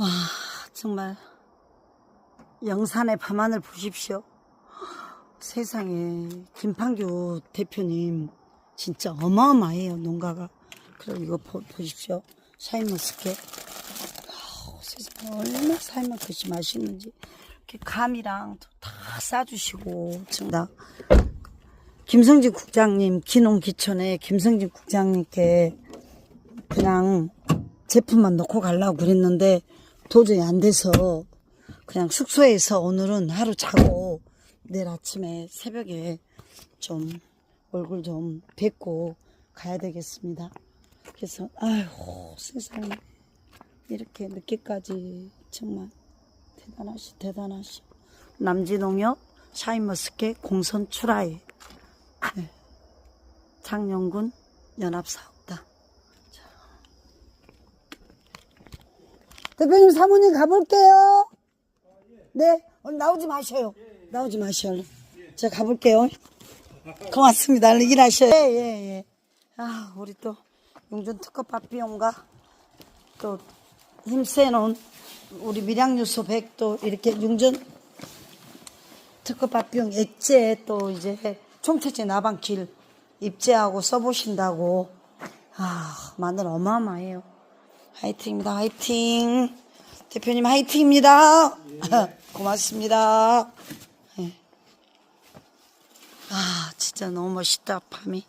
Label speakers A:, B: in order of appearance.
A: 와, 정말 영산의 밤하늘 보십시오. 세상에 김판규 대표님 진짜 어마어마해요 농가가. 그리고 이거 보, 보십시오. 샤인머스켓. 세상에 얼마나 샤인머스켓이 맛있는지. 이렇게 감이랑 다 싸주시고 정말 김성진 국장님 기농기촌에 김성진 국장님께 그냥 제품만 넣고 가려고 그랬는데 도저히 안 돼서 그냥 숙소에서 오늘은 하루 자고 내일 아침에 새벽에 좀 얼굴 좀 뵙고 가야 되겠습니다. 그래서 아휴 세상에 이렇게 늦게까지 정말 대단하시 대단하시 남진농협 샤인머스켓 공선 출하에 네. 장영군 연합사업단 대표님 사모님 가볼게요. 네, 오늘 나오지 마셔요. 나오지 마셔요. 제가 가볼게요. 고맙습니다. 일하셔요. 예, 예, 예. 아, 우리 또 용준 특급 밥비용과 또 힘세놓은 우리 밀양유소 백도 이렇게 용전 특급 밥비용 액제 또 이제 총체제 나방길 입제하고 써보신다고 아 마늘 어마어마해요. 화이팅입니다. 화이팅. 대표님 화이팅입니다. 고맙습니다. 예. 아 진짜 너무 멋있다 밤이.